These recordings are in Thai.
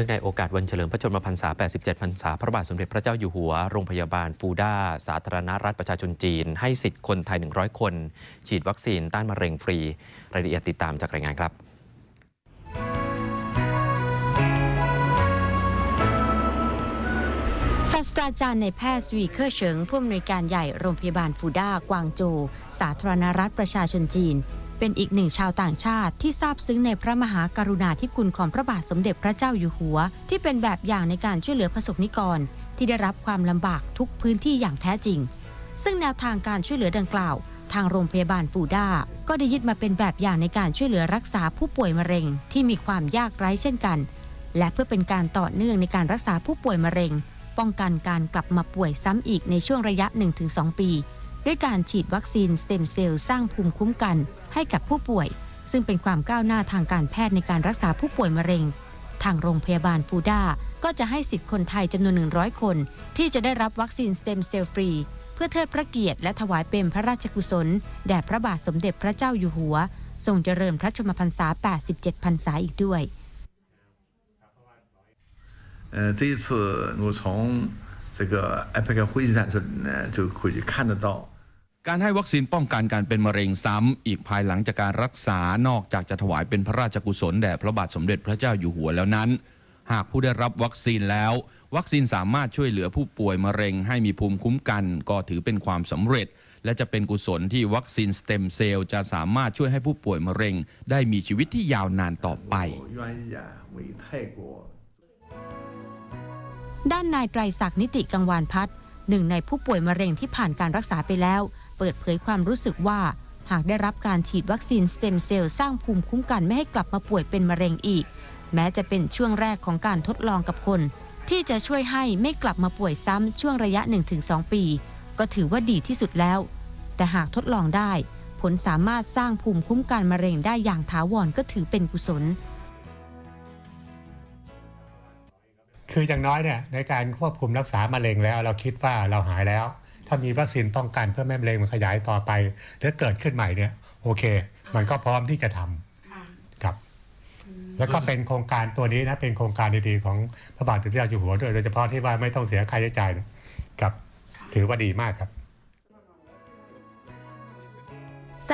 ื่องในโอกาสวันเฉลิมพระชนมพรรษา 87 พรรษา พระบาทสมเด็จพระเจ้าอยู่หัว โรงพยาบาลฟูด้า สาธารณรัฐประชาชนจีน ให้สิทธิ์คนไทย 100 คน ฉีดวัคซีนต้านมะเร็งฟรี รายละเอียดติดตามจากรายงานครับศาสตราจารย์ในแพทย์สวีเคอร์เฉิงผู้อำนวยการใหญ่โรงพยาบาลฟูด้ากวางโจวสาธารณรัฐประชาชนจีน เป็นอีกหนึ่งชาวต่างชาติที่ซาบซึ้งในพระมหากรุณาธิคุณของพระบาทสมเด็จพระเจ้าอยู่หัว ที่เป็นแบบอย่างในการช่วยเหลือประสบนิกร ที่ได้รับความลำบากทุกพื้นที่อย่างแท้จริง ซึ่งแนวทางการช่วยเหลือดังกล่าว ทางโรงพยาบาลฟูด้า ก็ได้ยึดมาเป็นแบบอย่างในการช่วยเหลือรักษาผู้ป่วยมะเร็ง ที่มีความยากไร้เช่นกัน และเพื่อเป็นการต่อเนื่องในการรักษาผู้ป่วยมะเร็ง ป้องกันการกลับมาป่วยซ้ำอีกในช่วงระยะ 1-2 ปี ด้วยการฉีดวัคซีนสเต็มเซลล์สร้างภูมิคุ้มกันให้กับผู้ป่วย ซึ่งเป็นความก้าวหน้าทางการแพทย์ในการรักษาผู้ป่วยมะเร็ง ทางโรงพยาบาลฟูด้าก็จะให้สิทธิ์คนไทยจำนวน 100 คน ที่จะได้รับวัคซีนสเต็มเซลล์ฟรี เพื่อเทิดพระเกียรติและถวายเป็นพระราชกุศล แด่พระบาทสมเด็จพระเจ้าอยู่หัว ทรงเจริญพระชนมพรรษา 87 พรรษาอีกด้วย 呃，这一次我从 这个 APEC 会议上是呢就可以看得到， การให้วัคซีนป้องกันการเป็นมะเร็งซ้ำอีกภายหลังจากการรักษานอกจากจะถวายเป็นพระราชกุศลแด่พระบาทสมเด็จพระเจ้าอยู่หัวแล้วนั้น หากผู้ได้รับวัคซีนแล้ว วัคซีนสามารถช่วยเหลือผู้ป่วยมะเร็งให้มีภูมิคุ้มกัน ก็ถือเป็นความสำเร็จ และจะเป็นกุศลที่วัคซีนสเต็มเซลล์จะสามารถช่วยให้ผู้ป่วยมะเร็ง ได้มีชีวิตที่ยาวนานต่อไป 我愿意啊为泰国。 ด้านนายไตรศักดิ์นิติกังวานพัฒน์หนึ่งในผู้ป่วยมะเร็งที่ผ่านการรักษาไปแล้ว เปิดเผยความรู้สึกว่า หากได้รับการฉีดวัคซีนสเต็มเซลล์สร้างภูมิคุ้มกันไม่ให้กลับมาป่วยเป็นมะเร็งอีก แม้จะเป็นช่วงแรกของการทดลองกับคน ที่จะช่วยให้ไม่กลับมาป่วยซ้ำช่วงระยะ 1-2 ปี ก็ถือว่าดีที่สุดแล้ว แต่หากทดลองได้ ผลสามารถสร้างภูมิคุ้มกันมะเร็งได้อย่างถาวรก็ถือเป็นกุศล คืออย่างน้อยเนี่ยในการควบคุมรักษามะเร็งแล้ว เราคิดว่าเราหายแล้ว ถ้ามีวัคซีนป้องกันเพื่อไม่ให้มะเร็งมันขยายต่อไปหรือเกิดขึ้นใหม่เนี่ยโอเค มันก็พร้อมที่จะทำครับ แล้วก็เป็นโครงการตัวนี้นะเป็นโครงการดีๆของพระบาทสมเด็จพระเจ้าอยู่หัวด้วยโดยเฉพาะที่ว่าไม่ต้องเสียค่าใช้จ่ายครับ ถือว่าดีมากครับ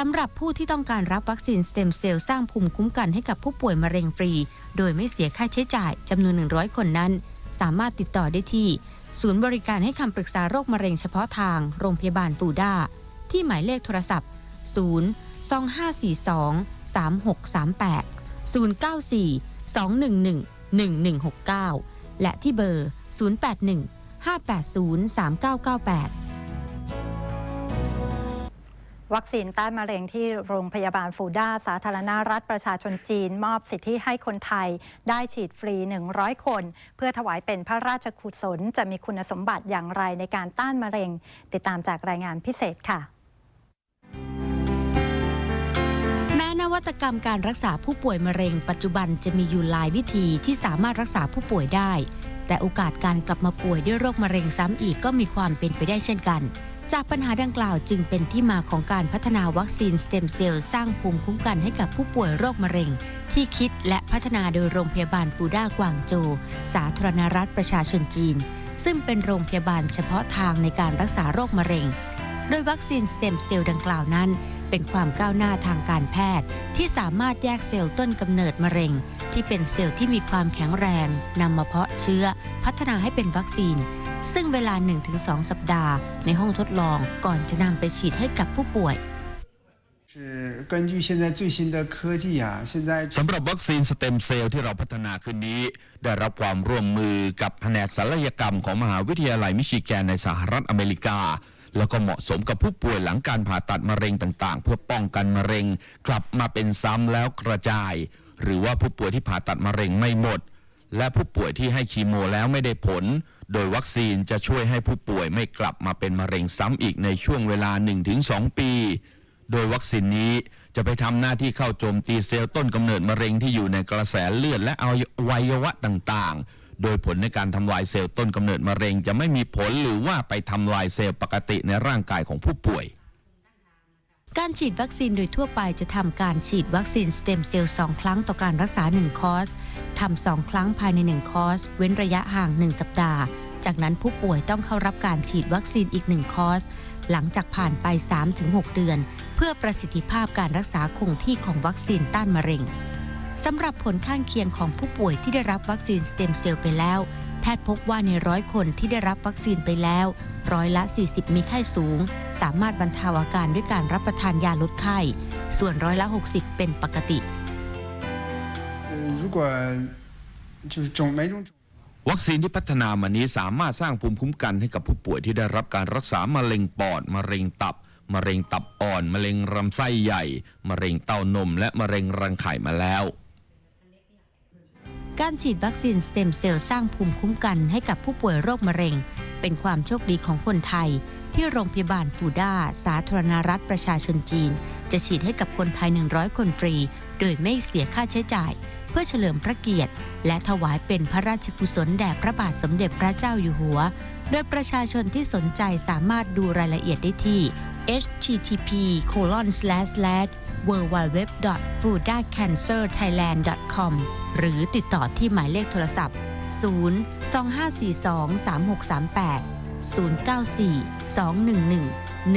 สำหรับผู้ที่ต้องการรับวัคซีนสเต็มเซลล์สร้างภูมิคุ้มกันให้กับผู้ป่วยมะเร็งฟรี โดยไม่เสียค่าใช้จ่ายจำนวน 100 คนนั้น สามารถติดต่อได้ที่ ศูนย์บริการให้คำปรึกษาโรคมะเร็งเฉพาะทาง โรงพยาบาลฟูด้า ที่หมายเลขโทรศัพท์ 0 2542 3638 094 211 1169 และที่เบอร์ 081 580 3998 วัคซีนต้านมะเร็งที่โรงพยาบาลฟูด้า สาธารณรัฐประชาชนจีน มอบสิทธิให้คนไทย ได้ฉีดฟรี 100 คน เพื่อถวายเป็นพระราชกุศลจะมีคุณสมบัติอย่างไรในการต้านมะเร็ง ติดตามจากรายงานพิเศษค่ะแม้นวัตกรรมการรักษาผู้ป่วยมะเร็ง ปัจจุบันจะมีอยู่หลายวิธีที่สามารถรักษาผู้ป่วยได้ แต่โอกาสการกลับมาป่วยด้วยโรคมะเร็งซ้ำอีกก็มีความเป็นไปได้เช่นกัน จากปัญหาดังกล่าวจึงเป็นที่มาของการพัฒนาวัคซีนสเต็มเซลล์สร้างภูมิคุ้มกันให้กับผู้ป่วยโรคมะเร็ง ที่คิดและพัฒนาโดยโรงพยาบาลฟูด้ากวางโจ สาธารณรัฐประชาชนจีน ซึ่งเป็นโรงพยาบาลเฉพาะทางในการรักษาโรคมะเร็ง โดยวัคซีนสเต็มเซลล์ดังกล่าวนั้น เป็นความก้าวหน้าทางการแพทย์ ที่สามารถแยกเซลล์ต้นกำเนิดมะเร็ง ที่เป็นเซลล์ที่มีความแข็งแรงนำมาเพาะเชื้อ พัฒนาให้เป็นวัคซีน ซึ่งเวลา 1-2สสัปดาห์ ในห้องทดลองก่อนจะนำไปฉีดให้กับผู้ป่วยสำหรับวัคซีนสเต็มเซลล์ที่เราพัฒนาขึ้นนี้ ได้รับความร่วมมือกับแผนกศัลยกรรมของมหาวิทยาลัยมิชิแกนในสหรัฐอเมริกา แล้วก็เหมาะสมกับผู้ป่วยหลังการผ่าตัดมะเร็งต่างๆ เพื่อป้องกันมะเร็ง กลับมาเป็นซ้ำแล้วกระจาย หรือว่าผู้ป่วยที่ผ่าตัดมะเร็งไม่หมด และผู้ป่วยที่ให้คีโมแล้วไม่ได้ผล โดยวัคซีนจะช่วยให้ผู้ป่วยไม่กลับมาเป็นมะเร็งซ้ำอีกในช่วงเวลา 1-2 ปี โดยวัคซีนนี้จะไปทำหน้าที่เข้าโจมตีเซลล์ต้นกำเนิดมะเร็งที่อยู่ในกระแสเลือดและอวัยวะต่างๆ โดยผลในการทำลายเซลล์ต้นกำเนิดมะเร็ง จะไม่มีผลหรือว่าไปทำลายเซลล์ปกติในร่างกายของผู้ป่วย การฉีดวัคซีนโดยทั่วไปจะทำการฉีดวัคซีนสเต็มเซลล์สองครั้งต่อการรักษา1คอร์ส ทำสองครั้งภายใน 1 คอร์ส เว้นระยะห่าง 1 สัปดาห์ จากนั้นผู้ป่วยต้องเข้ารับการฉีดวัคซีนอีก 1 คอร์ส หลังจากผ่านไป 3-6 เดือน เพื่อประสิทธิภาพการรักษาคงที่ของวัคซีนต้านมะเร็งสำหรับผลข้างเคียงของผู้ป่วยที่ได้รับวัคซีนสเต็มเซลล์ไปแล้ว แพทย์พบว่าในร้อยคนที่ได้รับวัคซีนไปแล้ว ร้อยละ 40 มีไข้สูง สามารถบรรเทาอาการด้วยการรับประทานยาลดไข้ ส่วนร้อยละ 60 เป็นปกติ， 果就是种每种种。 วัคซีนที่พัฒนามานี้สามารถสร้างภูมิคุ้มกันให้กับผู้ป่วยที่ได้รับการรักษามะเร็งปอด มะเร็งตับ มะเร็งตับอ่อน มะเร็งลำไส้ใหญ่ มะเร็งเต้านม และมะเร็งรังไข่มาแล้ว การฉีดวัคซีนสเต็มเซลล์สร้างภูมิคุ้มกันให้กับผู้ป่วยโรคมะเร็ง เป็นความโชคดีของคนไทย ที่โรงพยาบาลฟูด้า สาธารณรัฐประชาชนจีน จะฉีดให้กับคนไทย 100 คนฟรี โดยไม่เสียค่าใช้จ่าย เ พื่อเฉลิมพระเกียรติ และถวายเป็นพระราชกุศลแด่พระบาทสมเด็จพระเจ้าอยู่หัว โดยประชาชนที่สนใจสามารถดูรายละเอียดได้ที่ http w w w f o o d a c a n c e r t h a i l a n d com หรือติดต่อที่หมายเลขโทรศัพท์ 0 2542 3638 094 211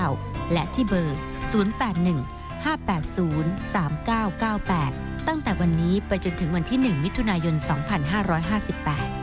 1169 และที่เบอร์ 081 580 3998 ตั้งแต่วันนี้ไปจนถึงวันที่ 1 มิถุนายน 2558